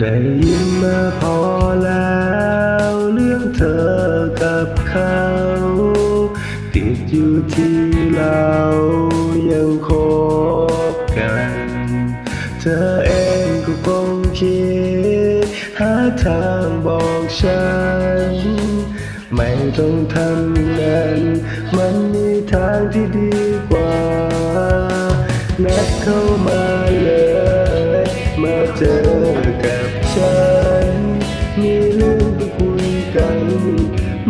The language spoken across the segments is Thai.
ได้ยินมาพอแล้ว เรื่องเธอกับเขา ติดอยู่ที่เรายังคบกัน เธอเองก็คงคิด หาทางบอกฉัน ไม่ต้องทำนั้นมันมีทางที่ดีกว่า นัดเข้ามาเลย มาเจอ กัน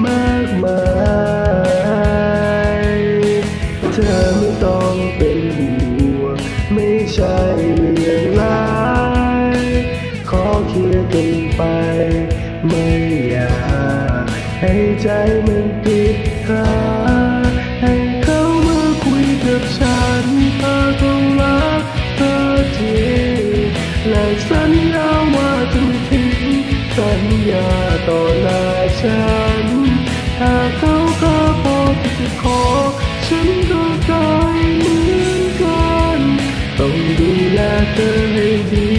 มากมายเธอไม่ต้องเป็นห่วงไม่ใช่เรื่องร้ายขอเคลียร์กันไป ไม่อยากให้ใจมันติดค้างให้เขามาคุยกับฉันเธอต้องรักเธอจริงและสัญญาว่าจะไม่ทิ้งสัญญาต่อหน้า ฉันถ้าเขาก็พอที่จะขอ ฉันก็ตายเหมือนกัน ต้องดูแลเธอให้ดี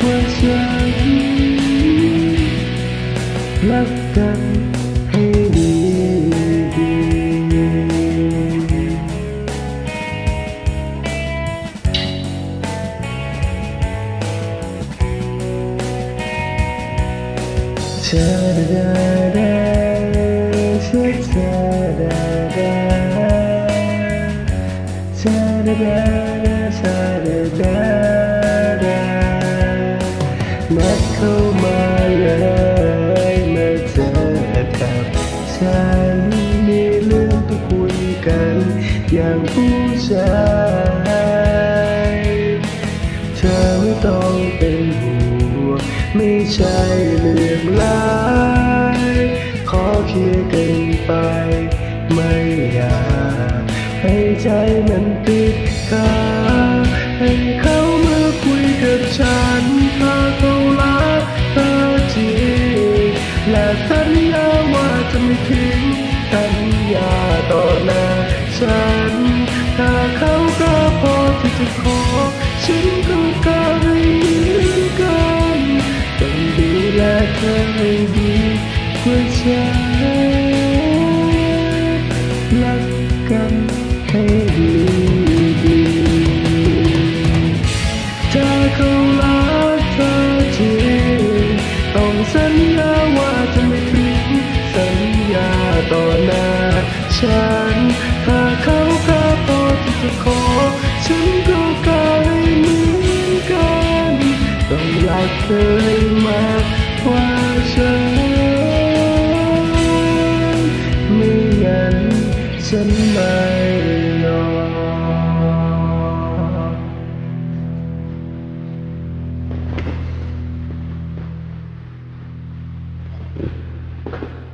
กว่าฉันรักกัน ชาดาดาชาชาดาดาชาดาดาชาดาดาดานัดเข้ามาเลยมาเจอกับฉันมีเรื่องต้องคุยกัน อย่างผู้ชาย เธอไม่ต้องเป็น ไม่ใช่เรื่องร้าย ขอเคลียร์กันไป ไม่อยากให้ใจมันติดค้าให้เขามาคุยกับฉันถ้าเขารักเธอจริงและสัญญาว่าจะไม่ทิ้งสัญญาต่อหน้าฉัน ถ้าเขาก็พอที่จะขอฉัน สัญญาว่าจะไม่ทิ้งสัญญาต่อหน้าฉัน ถ้าเขาก็พอที่จะขอ ฉันก็กลาให้เหมือนกัน ต้องรักเธอให้มากกว่า ฉันไม่ยอมเ